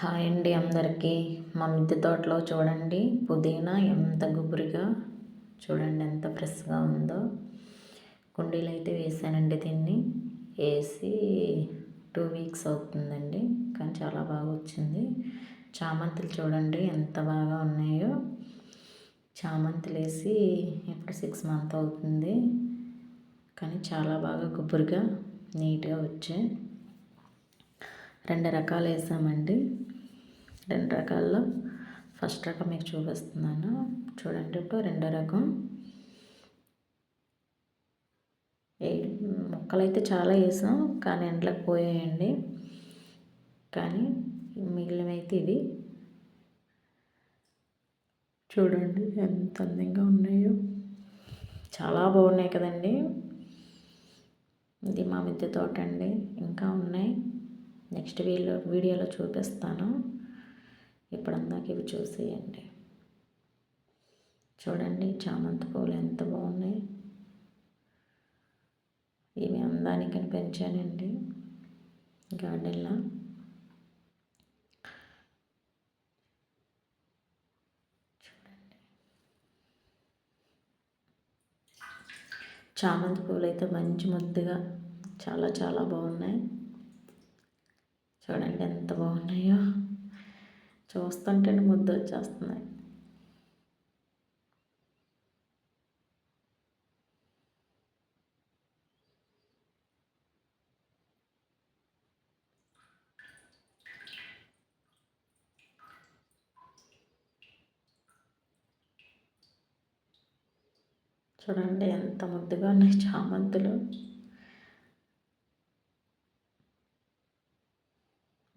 Hi అండి అందరికీ. మా మిద్దె తోటలో చూడండి. పుదీనా ఎంత గుబురిగా చూడండి ఎంత ఫ్రెష్గా ఉందో. కుండీలు అయితే వేసానండి దీన్ని. వేసి టూ వీక్స్ అవుతుందండి కానీ చాలా బాగా వచ్చింది. చామంతులు చూడండి ఎంత బాగా ఉన్నాయో. చామంతులు వేసి ఇప్పుడు సిక్స్ మంత్ అవుతుంది కానీ చాలా బాగా గుబురుగా నీట్గా వచ్చాయి. రెండు రకాలు వేసామండి. రెండు రకాల్లో ఫస్ట్ రకం మీకు చూపిస్తున్నాను. చూడండి ఇప్పుడు రెండో రకం. మొక్కలు అయితే చాలా వేసాం కానీ ఎండలకు పోయాయండి. కానీ మిగిలినవైతే ఇవి. చూడండి ఎంత అందంగా ఉన్నాయో. చాలా బాగున్నాయి కదండి. ఇది మా మిద్దె తోట అండి. ఇంకా ఉన్నాయి. నెక్స్ట్ వీడియో వీడియోలో చూపిస్తాను. ఇప్పుడు అందాక ఇవి చూసేయండి. చూడండి చామంతి పూలు ఎంత బాగున్నాయి. ఇవి అందానికి పెంచానండి గార్డెన్లో. చామంతి పూలు అయితే మంచి ముద్దుగా చాలా చాలా బాగున్నాయి. చూడండి ఎంత బాగున్నాయో. చూస్తుంటేనే ముద్దు వచ్చేస్తున్నాయి చూడండి ఎంత ముద్దుగా ఉన్నాయి చామంతులు.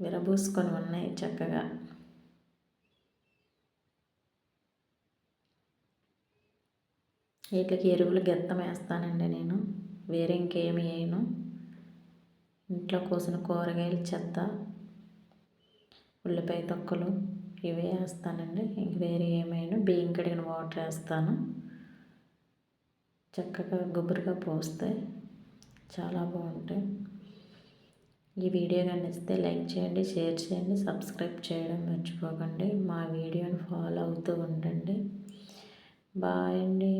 విరబూసుకొని ఉన్నాయి చక్కగా. వీటికి ఎరువులు గెత్తం వేస్తానండి నేను. వేరే ఇంకేమి వేయను. ఇంట్లో కోసిన కూరగాయలు చెత్త ఉల్లిపాయ తొక్కలు ఇవే వేస్తానండి. ఇంక వేరే ఏమైనా బియ్యం కడిగిన వాటర్ వేస్తాను. చక్కగా గుబురుగా పోస్తే చాలా బాగుంటాయి. ఈ వీడియో కానీ నచ్చితే లైక్ చేయండి షేర్ చేయండి సబ్స్క్రైబ్ చేయడం మర్చిపోకండి. మా వీడియోని ఫాలో అవుతూ ఉండండి. బాయ్ అండి.